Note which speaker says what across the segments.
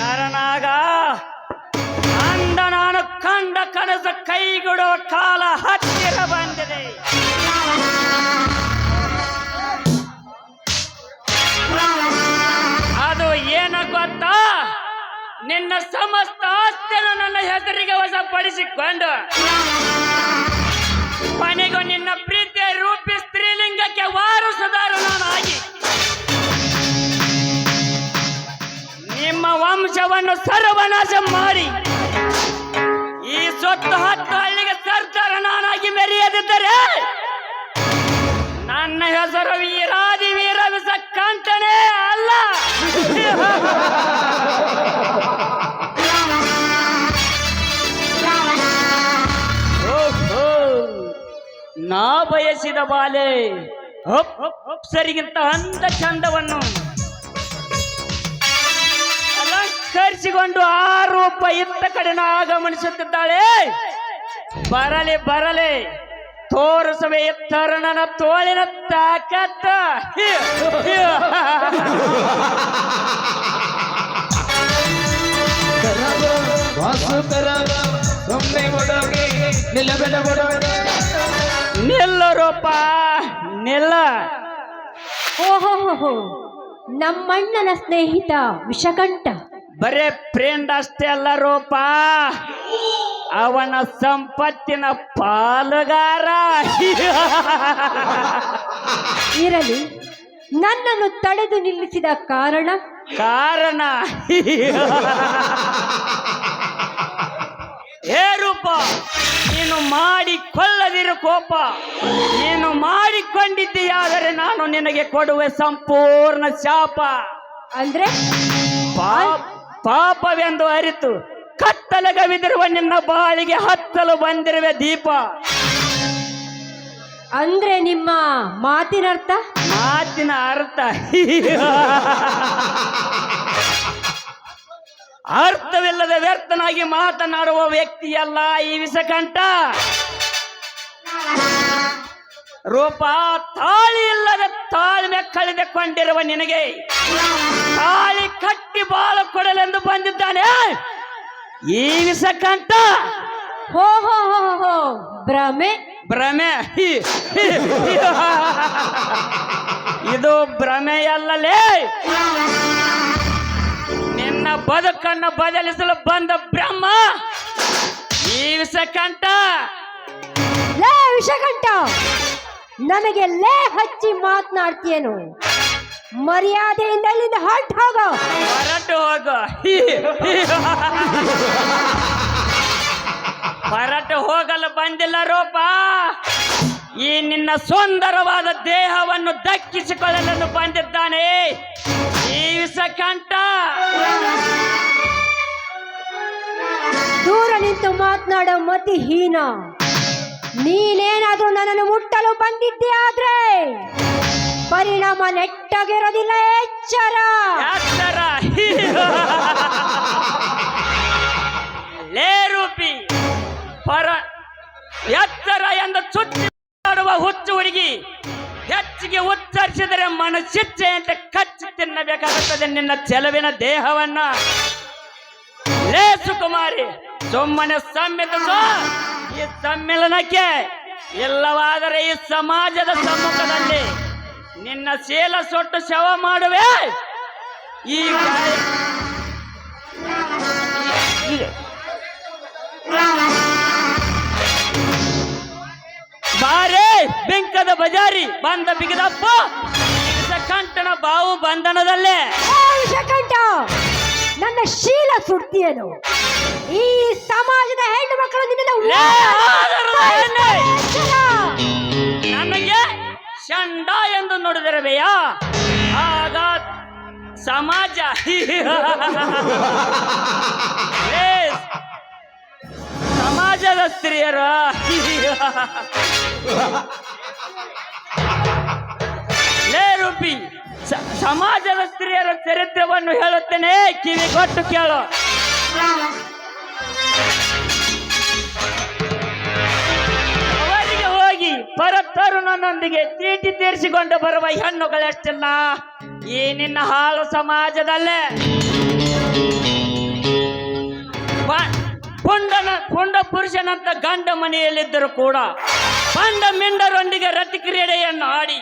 Speaker 1: ನರನಾಗ ಅಂದ ನಾನು ಕಂಡ ಕನಸ ಕೈಗೊಡುವ ಕಾಲ ಹತ್ತಿರ ಬಂದಿದೆ. ಅದು ಏನ ಗೊತ್ತಾ? ನಿನ್ನ ಸಮಸ್ತ ಆಸ್ತಿಯನ್ನು ನನ್ನ ಹೆಸರಿಗೆ ವಶಪಡಿಸಿಕೊಂಡು ಕೊನೆಗೂ ನಿನ್ನ ಪ್ರೀತಿಯ ರೂಪಿ ಸ್ತ್ರೀಲಿಂಗಕ್ಕೆ ವಾರಸುದಾರು ನಾನಾಗಿ ನಿಮ್ಮ ವಂಶವನ್ನು ಸರ್ವನಾಶ ಮಾಡಿ ಈ ಸೊತ್ತು ಹತ್ತು ಹಳ್ಳಿಗೆ ಸರ್ದಾರ ನಾನಾಗಿ ಮೆರೆಯದಿದ್ದರೆ ನನ್ನ ಹೆಸರು ವೀರಾದಿ ನಾ ಬಯಸಿದ ಬಾಲೆ. ಸರಿಗಿಂತ ಅಂದ ಚಂದವನ್ನು. ಅಲಂಕರಿಸಿಕೊಂಡು ಆ ರೂಪ ಇತ್ತ ಕಡೆನ ಆಗಮನಿಸುತ್ತಿದ್ದಾಳೆ ಬರಲಿ ಬರಲಿ. ತೋರಿಸುವೆ ತರುಣನ ತೋಳಿನ ತಾಕತ್ತ.
Speaker 2: ವಾಸುಕರ ಒಮ್ಮೆ ಒಡಗೆ
Speaker 1: ನೆಲ್ಲ.
Speaker 3: ಓಹೋ ನಮ್ಮಣ್ಣನ ಸ್ನೇಹಿತ ವಿಷಕಂಠ.
Speaker 1: ಬರೇ ಫ್ರೆಂಡ್ ಅಷ್ಟೇ ಅಲ್ಲ ರೂಪ. ಅವನ ಸಂಪತ್ತಿನ ಪಾಲುಗಾರ.
Speaker 3: ಇರಲಿ ನನ್ನನ್ನು ತಡೆದು ನಿಲ್ಲಿಸಿದ ಕಾರಣ?
Speaker 1: ಕಾರಣ. ಏ ರೂಪ ನೀನು ಮಾಡಿಕೊಳ್ಳದಿರು ಕೋಪ. ನೀನು ಮಾಡಿಕೊಂಡಿದ್ದೀಯಾದರೆ ನಾನು ನಿನಗೆ ಕೊಡುವೆ ಸಂಪೂರ್ಣ ಶಾಪ.
Speaker 3: ಅಂದ್ರೆ?
Speaker 1: ಪಾಪ ಪಾಪವೆಂದು ಅರಿತು ಕತ್ತಲಗವಿದಿರುವ ನಿನ್ನ ಬಾಳಿಗೆ ಹತ್ತಲು ಬಂದಿರುವೆ ದೀಪ.
Speaker 3: ಅಂದ್ರೆ ನಿಮ್ಮ ಮಾತಿನ ಅರ್ಥ
Speaker 1: ಮಾತಿನ ಅರ್ಥ. ಅರ್ಥವಿಲ್ಲದ ವ್ಯರ್ಥನಾಗಿ ಮಾತನಾಡುವ ವ್ಯಕ್ತಿಯಲ್ಲ ಈ ವಿಷಕಂಠ. ರೂಪ ತಾಳಿ ಇಲ್ಲದ ತಾಳ್ಮೆ ಕಳೆದುಕೊಂಡಿರುವ ನಿನಗೆ. ತಾಳಿ ಕಟ್ಟಿ ಬಾಳ ಕೊಡಲೆಂದು ಬಂದಿದ್ದಾನೆ. ಈ ವಿಷಕಂಠ.
Speaker 3: ಹೋ ಹೋ ಹೋ ಹೋ ಭ್ರಮೆ.
Speaker 1: ಭ್ರಮೆ. ಇದು ಭ್ರಮೆಯಲ್ಲಲೇ. ನಿನ್ನ ಬದುಕನ್ನು ಬದಲಿಸಲು ಬಂದ ಬ್ರಹ್ಮ ಈ ವಿಷಕಂಠ.
Speaker 3: ಲೇ ವಿಷಕಂಠ ನನಗೆ ಲೇ ಹಚ್ಚಿ ಮಾತನಾಡ್ತೀಯೇನು? ಮರ್ಯಾದೆಯಿಂದ ಇಲ್ಲಿಂದ ಹೊರಟು ಹೋಗೋ.
Speaker 1: ಹೊರಟು ಹೋಗೋ. ಹೊರಟು ಹೋಗಲು ಬಂದಿಲ್ಲ ರೂಪ. ಈ ನಿನ್ನ ಸುಂದರವಾದ ದೇಹವನ್ನು ದಕ್ಕಿಸಿಕೊಳ್ಳಲು ಬಂದಿದ್ದಾನೆ. ಈ ವಿಷಕಂಠ
Speaker 3: ದೂರ ನಿಂತು ಮಾತನಾಡೋ ಮತಿ ಹೀನ. ನೀನೇನಾದ್ರೂ ನನ್ನನ್ನು ಮುಟ್ಟಲು ಬಂದಿದ್ದೆ ಆದ್ರೆ ಪರಿಣಾಮ ನೆಟ್ಟಾಗಿರೋದಿಲ್ಲ ಎಚ್ಚರ.
Speaker 1: ಎತ್ತರ ಲೇ ರೂಪಿ ಪರ ಎತ್ತರ ಎಂದು ಚುಚ್ಚಿ ಮಾಡುವ ಹುಚ್ಚು ಹುಡುಗಿ ಹೆಚ್ಚಿಗೆ ಉಚ್ಚರಿಸಿದರೆ ಮನಸ್ಸಿಚ್ಛೆಯಂತೆ ಕಚ್ಚಿ ತಿನ್ನಬೇಕಾಗುತ್ತದೆ ನಿನ್ನ ಚೆಲುವಿನ ದೇಹವನ್ನ. ಲೇ ಸುಕುಮಾರಿ, ಸುಮ್ಮನೆ ಸಮ್ಮಿಲ ಈ ಸಮ್ಮಿಲನಕ್ಕೆ ಇಲ್ಲವಾದರೆ ಈ ಸಮಾಜದ ಸಮ್ಮುಖದಲ್ಲಿ ನಿನ್ನ ಶೀಲ ಸೊಟ್ಟು ಶವ ಮಾಡುವೆ. ಈ ಬಾರೇ ಬೆಂಕದ ಬಜಾರಿ ಬಂದ ಬಿಗಿದಪ್ಪ. ಕಂಠನ ಬಾವು ಬಂಧನದಲ್ಲೇ.
Speaker 3: ನನ್ನ ಶೀಲ ಸುಡ್ತಿಯನು. ಈ ಸಮಾಜದ ಹೆಣ್ಣು ಮಕ್ಕಳು!
Speaker 1: ನನಗೆ ಚಂಡ ಎಂದು ನೋಡಿದರವೆಯ ಆಗ ಸಮಾಜ. ಸಮಾಜದ ಸ್ತ್ರೀಯರ. ಲೇ ರೂಪಿ ಸಮಾಜದ ಸ್ತ್ರೀಯರ ಚರಿತ್ರವನ್ನು ಹೇಳುತ್ತೇನೆ. ಕಿವಿ ಕೊಟ್ಟು ಕೇಳು. ಅವರಿಗೆ ಹೋಗಿ ಪರತರುನೊಂದಿಗೆ ಚೀಟಿ ತೀರಿಸಿಕೊಂಡು ಬರುವ ಹೆಣ್ಣುಗಳೆಷ್ಟನ್ನ? ಈ ನಿನ್ನ ಹಾಳು ಸಮಾಜದಲ್ಲೇ. ಪುಂಡನ ಕೊಂಡ ಪುರುಷನಂತ ಗಂಡ ಮನೆಯಲ್ಲಿದ್ದರೂ ಕೂಡ ಪಂಡ ಮಿಂಡರೊಂದಿಗೆ ರತಿ ಕ್ರೀಡೆಯನ್ನು ಆಡಿ,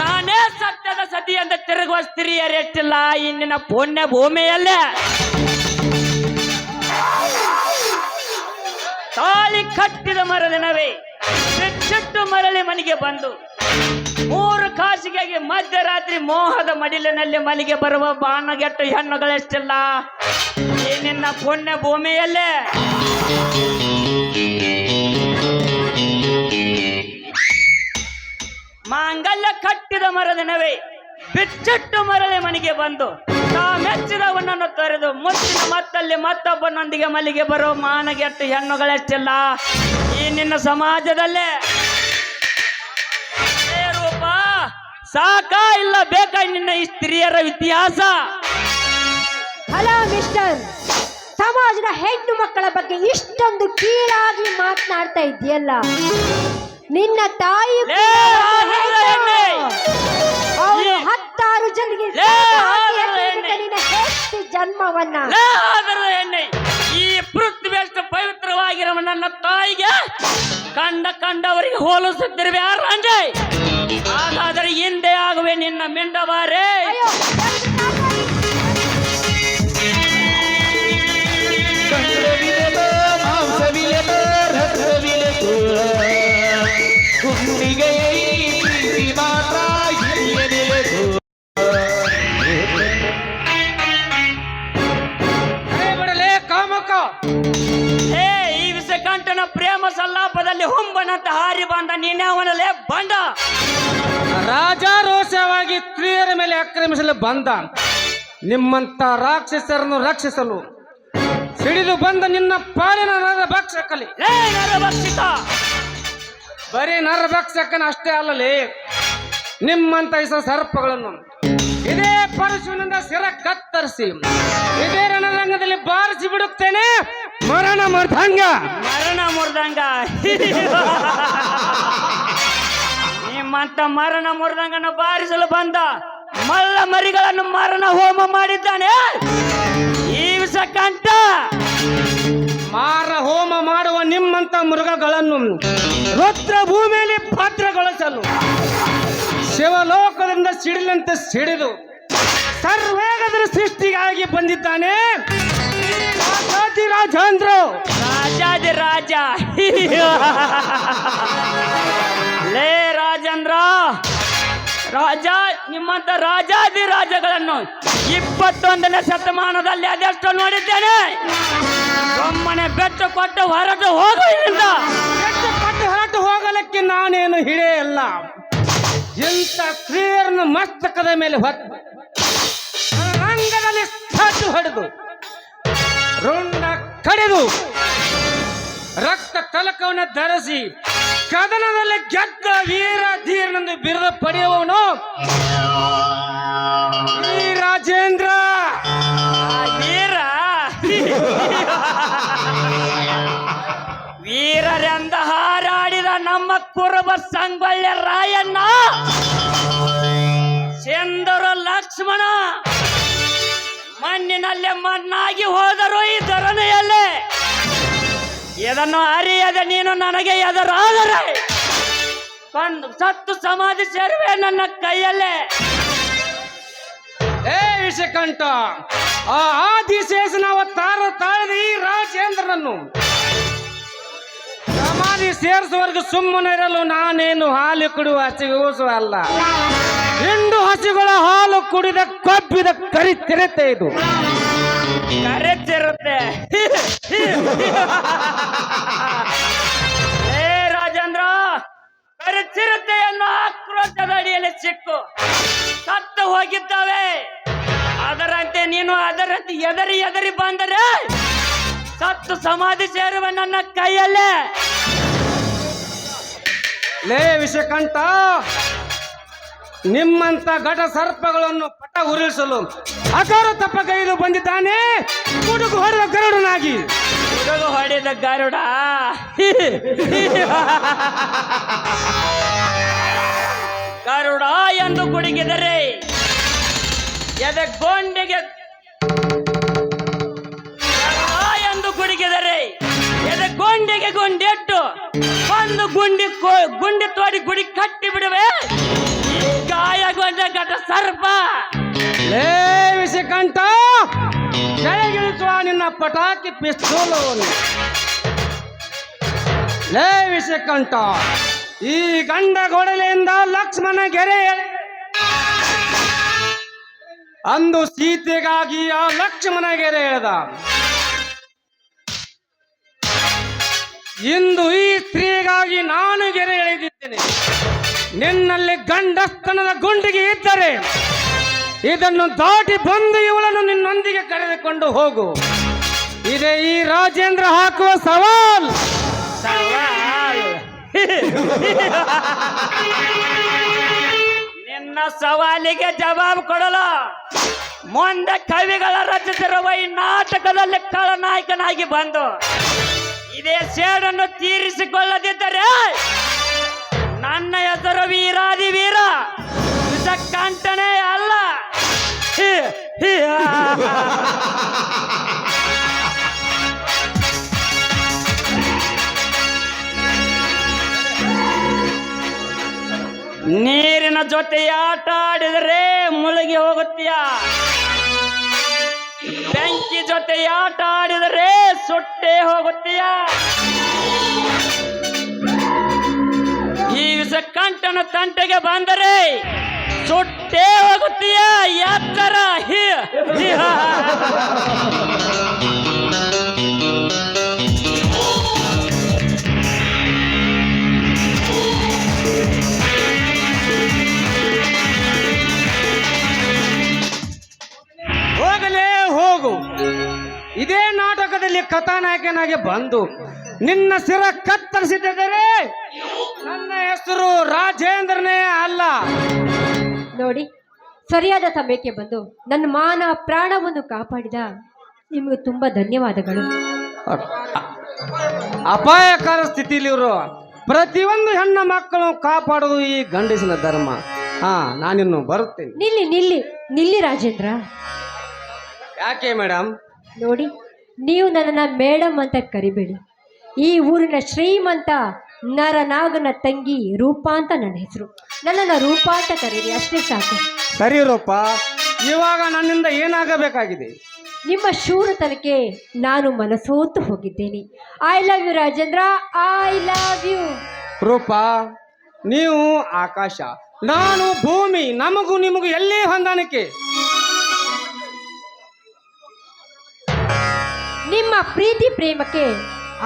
Speaker 1: ನಾನೇ ಸತ್ಯದ ಸತಿ ಅಂತ ತಿರುಗುವ ಸ್ತ್ರೀಯರೆಷ್ಟಿಲ್ಲ ಇಂದಿನ ಪುಣ್ಯ ಭೂಮಿಯಲ್ಲೇ. ತಾಳಿ ಕಟ್ಟಿದ ಮರದಿನವೇ ಬೆಚ್ಚಟ್ಟು ಮರಳಿ ಮನೆಗೆ ಬಂದು ಮೂರು ಮಧ್ಯರಾತ್ರಿ ಮೋಹದ ಮಡಿಲಿನಲ್ಲಿ ಮಲಿಗೆ ಬರುವ ಬಾಣಗೆಟ್ಟು ಹೆಣ್ಣುಗಳೆಷ್ಟಿಲ್ಲ. ನಿನ್ನ ಪುಣ್ಯ ಭೂಮಿಯಲ್ಲೇ? ಮಾಂಗಲ್ಯ ಕಟ್ಟಿದ ಮರದಿನವೇ ಬಿಚ್ಚಟ್ಟು ಮರಳಿ ಮನೆಗೆ ಬಂದು ತಾ ಮೆಚ್ಚಿದವನನ್ನು ತೊರೆದು ಮುಚ್ಚಿನ ಮತ್ತಲ್ಲಿ ಮತ್ತೊಬ್ಬನೊಂದಿಗೆ ಮಲಿಗೆ ಬರೋ ಮಾನಗೆಟ್ಟು ಹೆಣ್ಣುಗಳೆಷ್ಟಿಲ್ಲ ಈ ನಿನ್ನ ಸಮಾಜದಲ್ಲೇ. ಸಾಕಾ ಇಲ್ಲ ಬೇಕಾ ನಿನ್ನ ಈ ಸ್ತ್ರೀಯರ ಇತಿಹಾಸ?
Speaker 3: ಹಲೋ ಮಿಸ್ಟರ್ ಸಮಾಜದ ಹೆಣ್ಣು ಮಕ್ಕಳ ಬಗ್ಗೆ ಇಷ್ಟೊಂದು ಕೀಳಾಗಿ ಮಾತನಾಡ್ತಾ ಇದೆಯಲ್ಲ ನಿನ್ನ ತಾಯಿ
Speaker 1: ಲೇ, ಹಾಗಲ್ಲ ಎಣ್ಣೆ.
Speaker 3: ಅವಳು
Speaker 1: ಈ-
Speaker 3: ಹತ್ತಾರು ಜನರಿಗೆ
Speaker 1: ಲೇ,
Speaker 3: ಹಾಕಿ
Speaker 1: ಎಣ್ಣೆ.
Speaker 3: ನಿನ್ನ ಹೆಚ್ಚು ಜನ್ಮವನ್ನ
Speaker 1: ಲೇ, ಆದರದ ಎಣ್ಣೆ ಈ ಪೃಥ್ವಿಯಷ್ಟು ಪವಿತ್ರವಾಗಿರುವ ನನ್ನ ತಾಯಿಗೆ ಕಂಡ ಕಂಡವರಿಗೆ ಹೋಲಿಸುತ್ತಿರುವ ಯಾರು ಹಾಗಾದರೆ ಹಿಂದೆ ಆಗುವೆ ನಿನ್ನ ಮಿಂಡವಾರೆ. ಸಲ್ಲಾಪದಲ್ಲಿ ಹೊಂಬನಂತ ಹಾರಿ ಬಂದ ನೀನ್ಯಾವನಲ್ಲೇ ಬಂಡ
Speaker 4: ರಾಜಾರೋಷವಾಗಿ ಸ್ತ್ರೀಯರ ಮೇಲೆ ಆಕ್ರಮಿಸಲು ಬಂದ. ನಿಮ್ಮಂತ ರಾಕ್ಷಸರನ್ನು ರಕ್ಷಿಸಲು ಸಿಡಿದು ಬಂದ ನಿನ್ನ ಪಾಲಿನ ನರಭಕ್ಷಕಲಿ.
Speaker 1: ನರಭಕ್ಷಿತ
Speaker 4: ಬರೀ ನರಭಕ್ಷಕನ ಅಷ್ಟೇ ಅಲ್ಲಲಿ ನಿಮ್ಮಂತ ಇಸ ಸರ್ಪಗಳನ್ನು ಇದೇ ಪರಶುವಿನಿಂದ ಸಿರ ಕತ್ತರಿಸಿ ಇದೇ ರಣರಂಗದಲ್ಲಿ ಬಾರಿಸಿ ಬಿಡುತ್ತೇನೆ. ಮರಣ ಮರ್ದಂಗ.
Speaker 1: ಮರಣ ಮುರ್ದಂಗ. ನಿಮ್ಮಂತ ಮರಣ ಮುರ್ದಂಗನ ಬಾರಿಸಲು ಬಂದ ಮಲ್ಲ ಮರಿಗಳನ್ನು ಮರಣ ಹೋಮ ಮಾಡಿದ್ದಾನೆ. ಈ
Speaker 4: ಮಾರ ಹೋಮ ಮಾಡುವ ನಿಮ್ಮಂತ ಮೃಗಗಳನ್ನು ರುದ್ರ ಭೂಮಿಯಲ್ಲಿ ಭದ್ರಗೊಳಿಸಲು ಶಿವಲೋಕದಿಂದ ಸಿಡಿಲಂತೆ ಸಿಡಿದು ಸರ್ವೇಗದ ಸೃಷ್ಟಿಗಾಗಿ ಬಂದಿದ್ದಾನೆ. ಈ ರಾಜ ರಾಜೇಂದ್ರ
Speaker 1: ರಾಜಾದಿ ರಾಜ. ಲೇ ರಾಜೇಂದ್ರ ರಾಜ ನಿಮ್ಮಂತ ರಾಜಾದಿ ರಾಜಗಳನ್ನು ಇಪ್ಪತ್ತೊಂದನೇ ಶತಮಾನದಲ್ಲಿ ಅದೆಷ್ಟು ನೋಡಿದ್ದೇನೆ. ಒಮ್ಮನೆ ಬೆಟ್ಟು ಕೊಟ್ಟು ಹೊರಟು ಹೋಗು ಇಲ್ಲಿಂದ.
Speaker 4: ಕೊಟ್ಟು ಪಟ್ಟು ಹೊರಟು ಹೋಗಲಿಕ್ಕೆ ನಾನೇನು ಹಿಡೇ ಇಲ್ಲ. ಇಂಥ ಕ್ರಿಯರನ್ನು ಮಸ್ತಕದ ಮೇಲೆ ಹೊತ್ತು. ರಂಗದಲ್ಲಿ ಹೊಡೆದು. ರುಂಡ ಕಡೆದು ರಕ್ತ ಕಲಕವನ್ನು ಧರಿಸಿ ಕದನದಲ್ಲಿ ಗೆದ್ದ ವೀರ ಧೀರನೆಂದು ಬಿರುದು ಪಡೆಯುವವನು ರಾಜೇಂದ್ರ
Speaker 1: ವೀರ? ವೀರರೆಂದ ಹಾರಾಡಿದ ನಮ್ಮ ಕುರುಬ ಸಂಗೊಳ್ಳ ರಾಯಣ್ಣ. ಚಂದರ ಲಕ್ಷ್ಮಣ. ಮಣ್ಣಿನಲ್ಲೇ ಮಣ್ಣಾಗಿ ಹೋದರು ಈ ಧರಣಿಯಲ್ಲೇ ಇದನ್ನು ಅರಿಯದ ನೀನು ನನಗೆ ಎದರಾದರೆ ಕಂಡು ಸತ್ತು ಸಮಾಧಿ ಸೇರುವೆ ನನ್ನ ಕೈಯಲ್ಲೇ.
Speaker 4: ಏ ವಿಷಕಂಠ, ಆ ಆದಿಶೇಷನ ತಾರ ತಾಳದ ಈ ರಾಜೇಂದ್ರನನ್ನು ಸಮಾಧಿ ಸೇರಿಸುವವರೆಗೂ ಸುಮ್ಮನೆ ಇರಲು ನಾನೇನು ಹಾಲು ಕುಡುವ ಹಸಿಗೂಸು ಅಲ್ಲ. ಹಿಂಡು ಹಸುಗಳ ಹಾಲು ಕುಡಿದ ಕಬ್ಬಿದ ಕರಿ ತೆರೆತೆ ಇದು.
Speaker 1: ಕರೆತಿರುತ್ತೆ ಏ ರಾಜೇಂದ್ರ ಕರೆತಿರುತ್ತೆ ಅನ್ನೋ ಆಕ್ರೋಶದ ಅಡಿಯಲ್ಲಿ ಸಿಕ್ಕು. ಸತ್ತು ಹೋಗಿದ್ದಾವೆ. ಅದರಂತೆ ನೀನು ಅದರಂತೆ ಎದರಿ ಎದರಿ ಬಂದರೆ ಸತ್ತು ಸಮಾಧಿ ಸೇರುವ ನನ್ನ ಕೈಯಲ್ಲೇ.
Speaker 4: ಲೇ ವಿಷಕಂಠ ನಿಮ್ಮಂತ ಘಟ ಸರ್ಪಗಳನ್ನು ಪಟ ಉರುಳಿಸಲು ಅಕಾರ ತಪ್ಪಗೈದು ಬಂದಿದ್ದಾನೆ. ಕುಡುಕು ಹೊಡೆದ ಗರುಡನಾಗಿ.
Speaker 1: ಹುಡುಗ ಹೊಡೆದ ಗರುಡ? ಗರುಡ ಎಂದು ಕುಡುಗಿದರೆ ಎದೆ ಗೊಂಡಿಗೆ ಎಂದು ಕುಡುಗಿದರೆ ಎದೆ ಗೊಂಡಿಗೆ ಗುಂಡಿಟ್ಟು ಒಂದು ಗುಂಡಿ ಗುಂಡಿ ತೋಡಿ ಗುಡಿ ಕಟ್ಟಿ ಬಿಡುವೆ ಗಾಯಗೊಂಡ ಘಟ ಸರ್ಪ.
Speaker 4: ಲೇ ವಿಷಕಂಠ, ಕೆಳಗಿಳಿಸುವ ನಿನ್ನ ಪಟಾಕಿ ಪಿಸ್ತೂಲವನ್ನು ಲೇ ವಿಷಕಂಠ, ಈ ಗಂಡ ಗೊಡಲೆಯಿಂದ ಲಕ್ಷ್ಮಣ ಗೆರೆ ಅಂದು ಸೀತೆಗಾಗಿ ಆ ಲಕ್ಷ್ಮಣ ಗೆರೆ ಎಳೆದ. ಇಂದು ಈ ಸ್ತ್ರೀಗಾಗಿ ನಾನು ಗೆರೆ ಎಳೆದಿದ್ದೇನೆ. ನಿನ್ನಲ್ಲಿ ಗಂಡಸ್ತನದ ಗುಂಡಿಗೆ ಇದ್ದರೆ ಇದನ್ನು ದಾಟಿ ಬಂದು ಇವಳನ್ನು ನಿನ್ನೊಂದಿಗೆ ಕರೆದುಕೊಂಡು ಹೋಗು. ಇದೇ ಈ ರಾಜೇಂದ್ರ ಹಾಕುವ ಸವಾಲ್.
Speaker 1: ನಿನ್ನ ಸವಾಲಿಗೆ ಜವಾಬು ಕೊಡಲು ಮುಂದೆ ಕವಿಗಳ ರಚಿಸಿರುವ ಈ ನಾಟಕದಲ್ಲಿ ಖಳನಾಯಕನಾಗಿ ಬಂದು ಇದೇ ಸೇಡನ್ನು ತೀರಿಸಿಕೊಳ್ಳದಿದ್ದರೆ ನನ್ನ ಹೆಸರು ವೀರಾದಿ ವೀರ. ಕಂಠನೇ ಅಲ್ಲ. ನೀರಿನ ಜೊತೆ ಆಟ ಆಡಿದರೆ ಮುಳುಗಿ ಹೋಗುತ್ತೀಯ? ಬೆಂಕಿ ಜೊತೆ ಆಟ ಆಡಿದರೆ ಸುಟ್ಟೇ ಹೋಗುತ್ತೀಯ? ಕಂಠನ ತಂಟೆಗೆ ಬಂದರೆ ಸುಟ್ಟೇ ಹೋಗುತ್ತೀಯ ಯಾಕರ ಹಿ.
Speaker 4: ಹೋಗಲೇ ಹೋಗು ಇದೇ ನಾಟಕದಲ್ಲಿ ಕಥಾನಾಯಕನಾಗಿ ಬಂದು ನಿನ್ನ ಸಿರ ಕತ್ತರಿಸಿದರೆ ನನ್ನ ಹೆಸರು ರಾಜೇಂದ್ರನೇ ಅಲ್ಲ.
Speaker 3: ನೋಡಿ ಸರಿಯಾದ ಸಮಯಕ್ಕೆ ಬಂದು ನನ್ನ ಮಾನ ಪ್ರಾಣವನ್ನು ಕಾಪಾಡಿದ ನಿಮಗೆ ತುಂಬಾ ಧನ್ಯವಾದಗಳು.
Speaker 4: ಅಪಾಯಕರ ಇವರು. ಪ್ರತಿಯೊಂದು ಹೆಣ್ಣ ಮಕ್ಕಳು ಕಾಪಾಡುವುದು ಈ ಗಂಡಸಿನ ಧರ್ಮ. ಹಾ ನಾನಿನ್ನು ಬರುತ್ತೇನೆ.
Speaker 3: ನಿಲ್ಲಿ ನಿಲ್ಲಿ ನಿಲ್ಲಿ ರಾಜೇಂದ್ರ.
Speaker 4: ಯಾಕೆ ಮೇಡಮ್
Speaker 3: ನೋಡಿ ನೀವು ನನ್ನನ್ನು ಮೇಡಮ್ ಅಂತ ಕರಿಬೇಡಿ. ಈ ಊರಿನ ಶ್ರೀಮಂತ ನರನಾಗನ ತಂಗಿ ರೂಪಾ ಅಂತ ನನ್ನ ಹೆಸರು. ನನ್ನನ್ನು ರೂಪಾ ಅಂತ ಕರೀರಿ ಅಷ್ಟೇ ಸಾಕು.
Speaker 4: ಸರಿ ರೂಪ ಇವಾಗ ನನ್ನಿಂದ ಏನಾಗಬೇಕಾಗಿದೆ?
Speaker 3: ನಿಮ್ಮ ಶೂರತನಕ್ಕೆ ನಾನು ಮನಸೋತು ಹೋಗಿದ್ದೇನೆ. I love you Rajendra. I love you
Speaker 4: Roopa ನೀವು ಆಕಾಶ ನಾನು ಭೂಮಿ ನಮಗೂ ನಿಮಗೂ ಎಲ್ಲಿ ಹೊಂದಾಣಿಕೆ?
Speaker 3: ನಿಮ್ಮ ಪ್ರೀತಿ ಪ್ರೇಮಕ್ಕೆ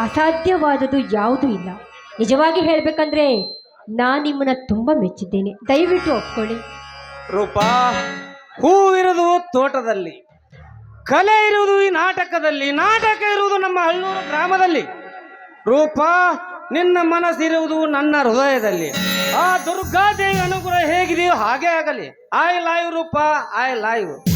Speaker 3: ಅಸಾಧ್ಯವಾದದ್ದು ಯಾವುದೂ ಇಲ್ಲ. ನಿಜವಾಗಿ ಹೇಳಬೇಕಂದ್ರೆ ನಾನು ನಿಮ್ಮನ್ನ ತುಂಬ ಮೆಚ್ಚಿದ್ದೇನೆ. ದಯವಿಟ್ಟು ಒಪ್ಕೊಳ್ಳಿ.
Speaker 4: ರೂಪಾ ಹೂವಿರುವುದು ತೋಟದಲ್ಲಿ, ಕಲೆ ಇರುವುದು ಈ ನಾಟಕದಲ್ಲಿ, ನಾಟಕ ಇರುವುದು ನಮ್ಮ ಹಳ್ಳೂರು ಗ್ರಾಮದಲ್ಲಿ. ರೂಪಾ, ನಿನ್ನ ಮನಸ್ಸಿರುವುದು ನನ್ನ ಹೃದಯದಲ್ಲಿ. ಆ ದುರ್ಗಾದೇವಿ ಅನುಗ್ರಹ ಹೇಗಿದೆಯೋ ಹಾಗೆ ಆಗಲಿ.
Speaker 2: I live Roopa I live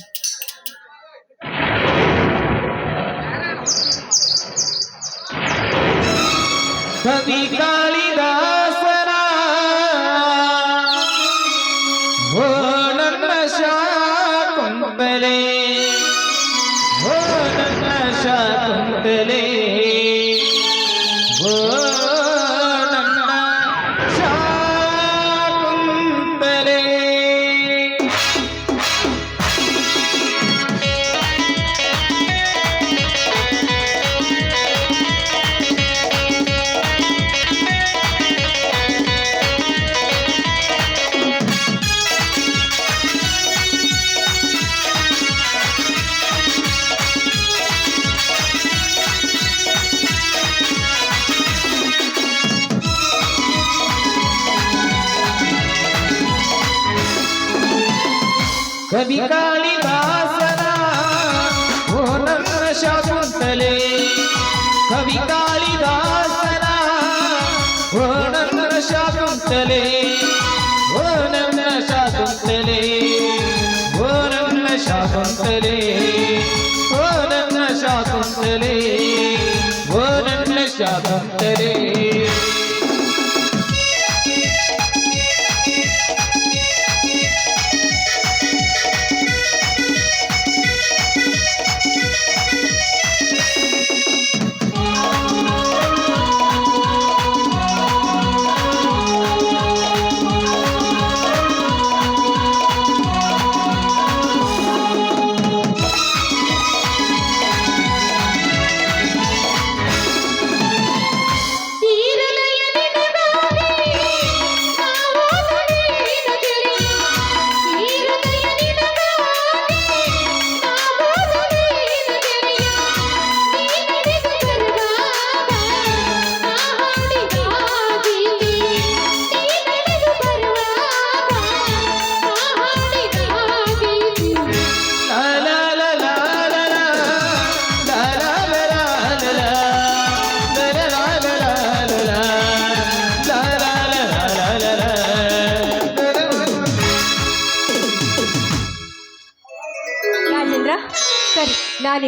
Speaker 2: Kavi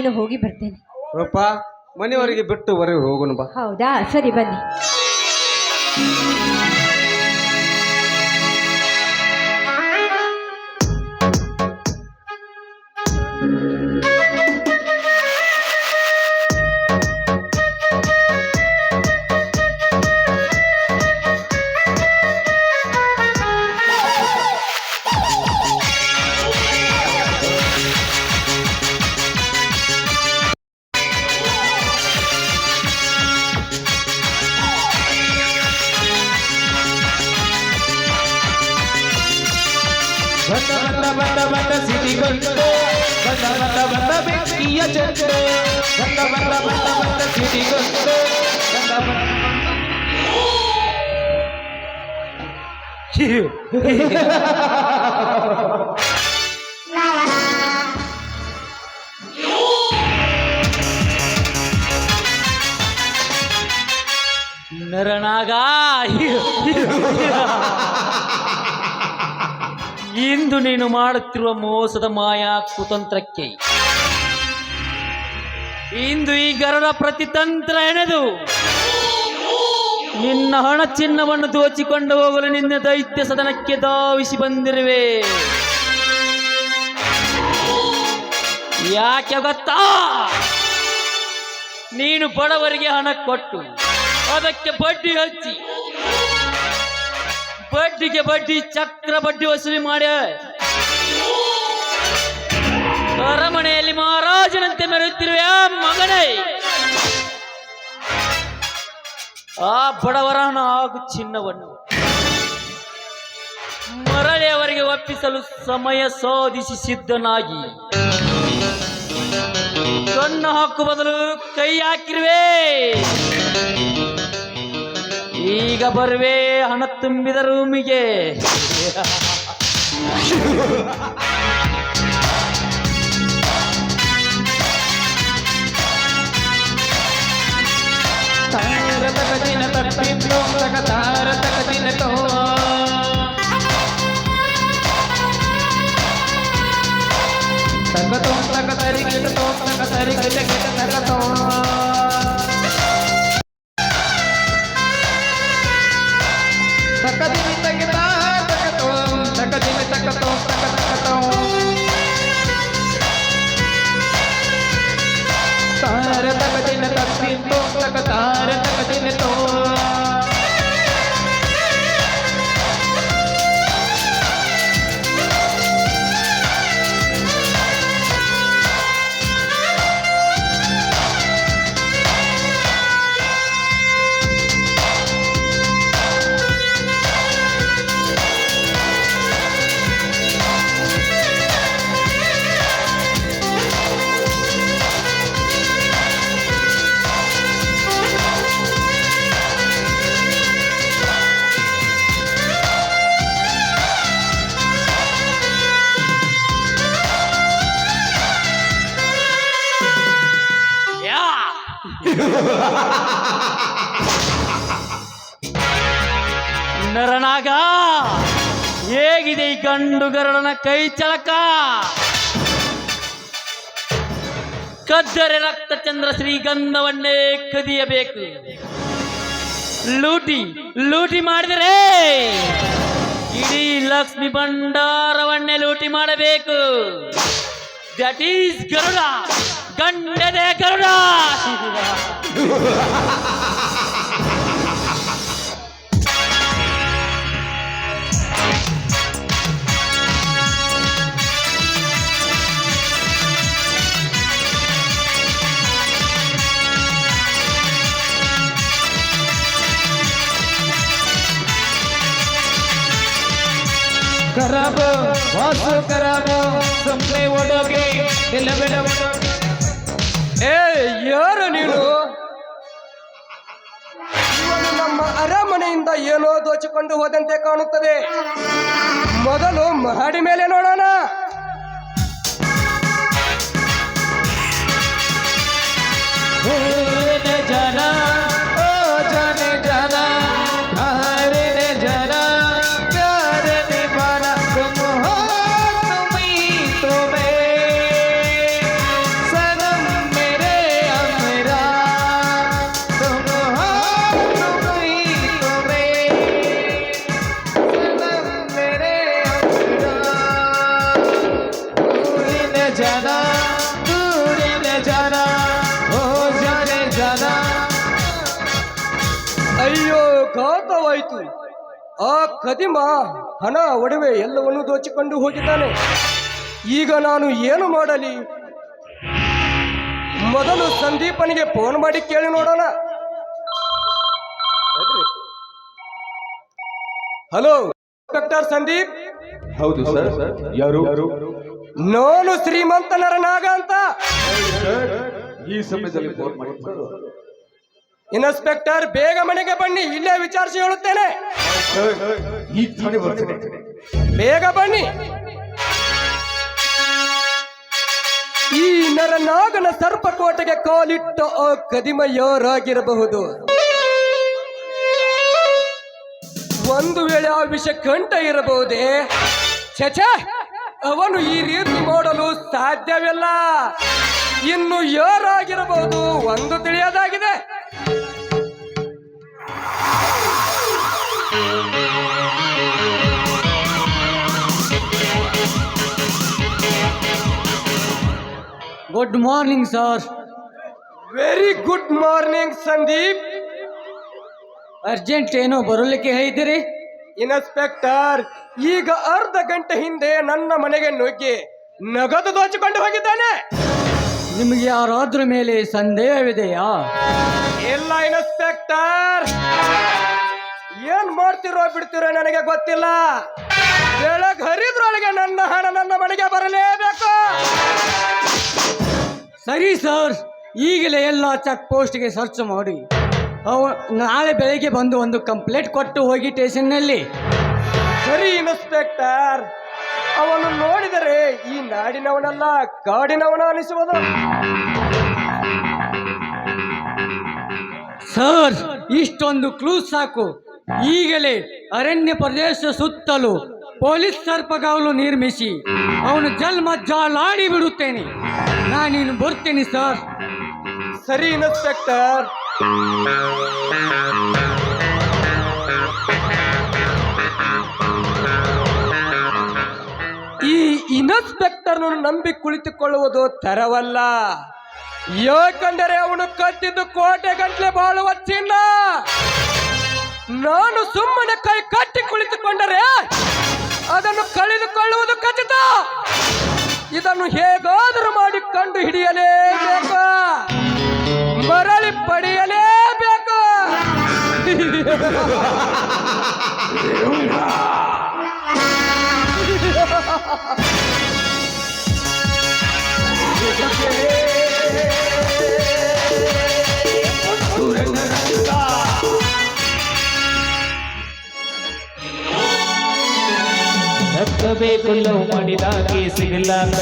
Speaker 2: ನಾನಿನ್ನು ಹೋಗಿ ಬರ್ತೇನೆ.
Speaker 4: ರೂಪಾ ಮನೆಯವರಿಗೆ ಬಿಟ್ಟು ಹೊರಗೆ ಹೋಗೋಣ ಬಾ.
Speaker 2: ಹೌದಾ? ಸರಿ ಬನ್ನಿ.
Speaker 5: ಇಂದು ನೀನು ಮಾಡುತ್ತಿರುವ ಮೋಸದ ಮಾಯಾ ಕುತಂತ್ರಕ್ಕೆ. ಇಂದು ಈ ಗರಡ ಪ್ರತಿತಂತ್ರ ಎಣೆದು. ನಿನ್ನ ಹಣ ಚಿನ್ನವನ್ನು ದೋಚಿಕೊಂಡು ಹೋಗಲು ನಿನ್ನ ದೈತ್ಯ ಸದನಕ್ಕೆ ಧಾವಿಸಿ ಬಂದಿರುವೆ. ಯಾಕೆ ಗೊತ್ತಾ? ನೀನು ಬಡವರಿಗೆ ಹಣ ಕೊಟ್ಟು, ಅದಕ್ಕೆ ಬಡ್ಡಿ ಹಚ್ಚಿ ಬಡ್ಡಿಗೆ ಬಡ್ಡಿ, ಚಕ್ರ ಬಡ್ಡಿ ವಸೂಲಿ ಮಾಡಿ. ಅರಮನೆಯಲ್ಲಿ ಮಹಾರಾಜನಂತೆ ಮೆರೆಯುತ್ತಿರುವ ಮಗನೇ. ಆ ಬಡವರನ ಹಾಗೂ ಚಿನ್ನವನ್ನು ಮರಳಿ ಅವರಿಗೆ ಒಪ್ಪಿಸಲು ಸಮಯ ಸಾಧಿಸಿ ಸಿದ್ಧನಾಗಿ. ಕಣ್ಣು ಹಾಕು ಬದಲು ಕೈ ಹಾಕಿರುವೆ. ಈಗ ಬರುವೆ ಹಣ ತುಂಬಿದ ರೂಮಿಗೆ
Speaker 6: ತಾರತಕ ದಿನ ತಪ್ಪಿದ್ದು ತಕ ತಾರತಕ ದಿನ ತೋ
Speaker 2: ತಕ ತೋಂ ತಕ ತರಿ ಗಿಟ ತೋಂ ತಕ ತರಿ ಗಿಟ ಗಿಟ ತಕ సంకటం సంకటం తారతక దిన తప్పింతో తారతక
Speaker 5: దినతో ನರನಾಗ. ಹೇಗಿದೆ ಈ ಗಂಡು ಗರಡನ ಕೈ ಚಳಕ? ಕದ್ದರೆ ರಕ್ತ ಚಂದ್ರ ಶ್ರೀಗಂಧವನ್ನೇ ಕದಿಯಬೇಕು. ಲೂಟಿ ಲೂಟಿ ಮಾಡಿದರೆ ಇಡೀ ಲಕ್ಷ್ಮಿ ಭಂಡಾರವನ್ನೇ ಲೂಟಿ ಮಾಡಬೇಕು. ದಟ್ ಈಸ್ ಗರುಡ, ಗಂಡದೆ ಗರುಡ.
Speaker 2: ಖರಾಬ ವಾಸು ಖರಾಬ ಸುಮ್ಮನೆ ಒಡಗೆ ಎಲ್ಲ ಬೇಡ.
Speaker 7: ಏ ಯಾರು ನೀನು? ಇವನು ನಮ್ಮ ಅರಮನೆಯಿಂದ ಏನೋ ದೋಚಿಕೊಂಡು ಹೋದಂತೆ ಕಾಣುತ್ತದೆ. ಮೊದಲು ಮಹಡಿ ಮೇಲೆ ನೋಡೋಣ.
Speaker 2: रे
Speaker 7: ಆ ಕದಿಮ ಹಣ ಒಡವೆ ಎಲ್ಲವನ್ನೂ ದೋಚಿಕೊಂಡು ಹೋಗಿದ್ದಾನೆ. ಈಗ ನಾನು ಏನು ಮಾಡಲಿ? ಮೊದಲು ಸಂದೀಪನಿಗೆ ಫೋನ್ ಮಾಡಿ ಕೇಳಿ ನೋಡೋಣ. Hello doctor Sandeep?
Speaker 8: ಹೌದು ಸರ್. ಯಾರು?
Speaker 7: ನಾನು ಶ್ರೀಮಂತ ನರನಾಗ ಅಂತ.
Speaker 8: ಈ ಸಮಯದಲ್ಲಿ ಫೋನ್ ಮಾಡಿದ್ದು
Speaker 7: ಇನ್ಸ್ಪೆಕ್ಟರ್ ಬೇಗ ಮನೆಗೆ ಬನ್ನಿ ಇಲ್ಲೇ ವಿಚಾರಿಸಿ ಹೇಳುತ್ತೇನೆ. ಬೇಗ ಬನ್ನಿ. ಈ ನರನಾಗನ ಸರ್ಪಕೋಟೆಗೆ ಕಾಲಿಟ್ಟ ಆ ಕದಿಮ ಯಾರಾಗಿರಬಹುದು ಒಂದು ವೇಳೆ ಆ ವಿಷ ಕಂಠ ಇರಬಹುದೇ? ಚಚ ಅವನು ಈ ರೀತಿ ಮಾಡಲು ಸಾಧ್ಯವಿಲ್ಲ. ಇನ್ನು ಯಾರಾಗಿರಬಹುದು? ಒಂದು ತಿಳಿಯೋದಾಗಿದೆ.
Speaker 5: Good morning sir
Speaker 7: very good morning Sandeep
Speaker 5: urgent ಏನೋ ಬರಲಿಕ್ಕೆ ಹೇಳಿದಿರಿ
Speaker 7: ಇನ್ಸ್ಪೆಕ್ಟರ್ ಈಗ ಅರ್ಧ ಗಂಟೆ ಹಿಂದೆ ನನ್ನ ಮನೆಗೆ ನುಗ್ಗಿ ನಗದು ದೋಚಿಕೊಂಡು ಹೋಗಿದ್ದಾನೆ.
Speaker 5: ನಿಮಗೆ ಯಾರಾದ್ರ ಮೇಲೆ ಸಂದೇಹವಿದೆಯಾ?
Speaker 7: ಇಲ್ಲ ಇನ್ಸ್ಪೆಕ್ಟರ್ ಏನ್ ಮಾಡ್ತಿರೋ ಬಿಡ್ತಿರೋ ನನಗೆ ಗೊತ್ತಿಲ್ಲ. ಬೆಳಗ್ ಹರಿದ್ರೊಳಗೆ ನನ್ನ ಹಣ ನನ್ನ ಮನೆಗೆ ಬರಲೇಬೇಕು.
Speaker 5: ಸರಿ ಸರ್ ಈಗಲೇ ಎಲ್ಲ ಚೆಕ್ ಪೋಸ್ಟ್ಗೆ ಸರ್ಚ್ ಮಾಡಿ. ಅವ ನಾಳೆ ಬೆಳಗ್ಗೆ ಬಂದು ಒಂದು ಕಂಪ್ಲೇಂಟ್ ಕೊಟ್ಟು ಹೋಗಿ ಸ್ಟೇಷನ್ನಲ್ಲಿ
Speaker 7: ಸರಿ ಇನ್ಸ್ಪೆಕ್ಟರ್ ಅವನು ನೋಡಿದರೆ ಈ ನಾಡಿನವನಲ್ಲ ಕಾಡಿನವನ ಅನಿಸುವುದು.
Speaker 5: ಸರ್ ಇಷ್ಟೊಂದು ಕ್ಲೂಸ್ ಸಾಕು. ಈಗಲೇ ಅರಣ್ಯ ಪ್ರದೇಶ ಸುತ್ತಲೂ
Speaker 4: ಪೊಲೀಸ್ ಸರ್ಪಗಾವಲು ನಿರ್ಮಿಸಿ ಅವನು ಜನ್ಮ ಜಾಲಾಡಿ ಬಿಡುತ್ತೇನೆ. ನಾನಿನ್ನು ಬರ್ತೀನಿ ಸರ್.
Speaker 7: ಸರಿ ಇನ್ಸ್ಪೆಕ್ಟರ್. ಈ ಇನ್ಸ್ಪೆಕ್ಟರ್ನ ನಂಬಿ ಕುಳಿತುಕೊಳ್ಳುವುದು ತರವಲ್ಲ. ಯಾಕಂದರೆ ಅವನು ಕಟ್ಟಿದ್ದು ಕೋಟೆ ಗಂಟ್ಲೆ ಬಾಳುವ ಚಿನ್ನ. ನಾನು ಸುಮ್ಮನೆ ಕೈ ಕಟ್ಟಿ ಕುಳಿತುಕೊಂಡರೆ ಅದನ್ನು ಕಳೆದುಕೊಳ್ಳುವುದು ಖಚಿತ. ಇದನ್ನು ಹೇಗಾದರೂ ಮಾಡಿ ಕಂಡು ಹಿಡಿಯಲೇಬೇಕು. ಮರಳಿ ಪಡೆಯಲೇಬೇಕು.
Speaker 2: ಬೇಕು ಲವ್ ಮಾಡಿದಾಗೆ ಸಿಗಲಾಕ